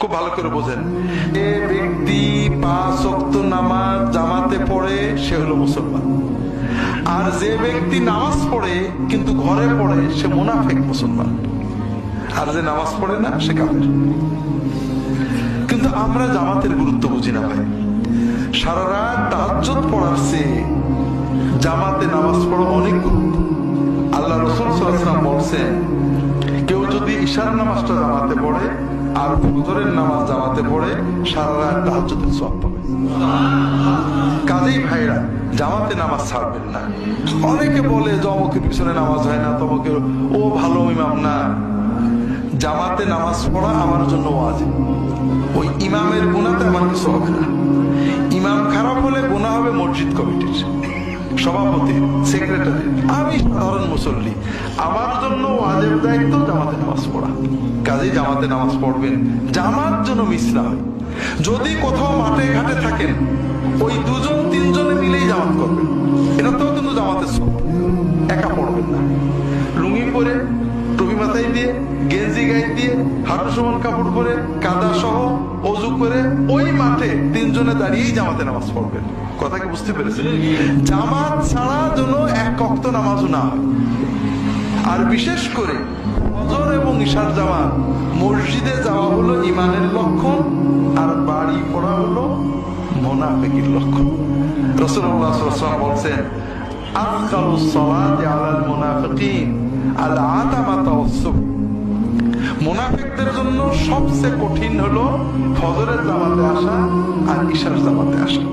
খুব ভালো করে বোঝেন। যে ব্যক্তি নামাজ জামাতে পড়ে, সে হলো মুসলমান। আর যে ব্যক্তি নামাজ পড়ে, কিন্তু ঘরে পড়ে, সে মুনাফেক মুসলমান। আর যে নামাজ পড়ে না, সে কাফের। কিন্তু আমরা জামাতের গুরুত্ব বুঝি না ভাই। সারা রাত তাহাজ্জুদ পড়ার চেয়ে জামাতে নামাজ পড়া অনেক গুরুত্ব। আল্লাহ রসুল সাল্লাল্লাহু বলছেন, কেউ যদি ঈশার নামাজটা জামাতে পড়ে আর ফজরের নামাজ জামাতে পড়ে সারা রাত তাহাজ্জুদের সওয়াব পাবে। কাজেই ভাইরা, জামাতে নামাজ ছাড়বেন না। অনেকে বলে যে অমুকের পিছনে নামাজ হয় না, তমকের ও, ভালো ইমাম না। জামাতে নামাজ পড়া আমার জন্য ওয়াজিব। ওই ইমামের গুণাতে আমার কিছু হবে না। ইমাম খারাপ হলে গুণা হবে মসজিদ কমিটির। সভাপতি, সেক্রেটারি। আমি সাধারণ মুসল্লি। আমার জন্য ওয়াজের দায়িত্ব জামাতে নামাজ পড়া। কাজেই জামাতে নামাজ পড়বেন। জামার জন্য মিস যদি কোথাও মাঠে ঘাটে থাকেন, ওই দুজন তিনজনে দিয়ে, গেঞ্জি গায়ে দিয়ে হাঁটু সমান কাপড় পরে, কাদা সহ অজু করে ওই মাঠে তিনজনে দাঁড়িয়েই জামাতে নামাজ পড়বেন কথা কি বুঝতে পেরেছেন? জামাত ছাড়া যেন এক কক্ত নামাজও না হয়। আর বিশেষ করে ফজর এবং ঈশার জামাত, মসজিদে যাওয়া হলো ইমানের লক্ষণ, আর বাড়ি পড়া হলো মোনাফেকির লক্ষণ। রসুল্লাহ বলছেন আফকালুস সালাতি আলাল মুনাফিকিন, আল আতামাতা ওয়াস-সুবহ মুনাফিকদের জন্য সবচেয়ে কঠিন হলো ফজরের জামাতে আসা আর ঈশার জামাতে আসা।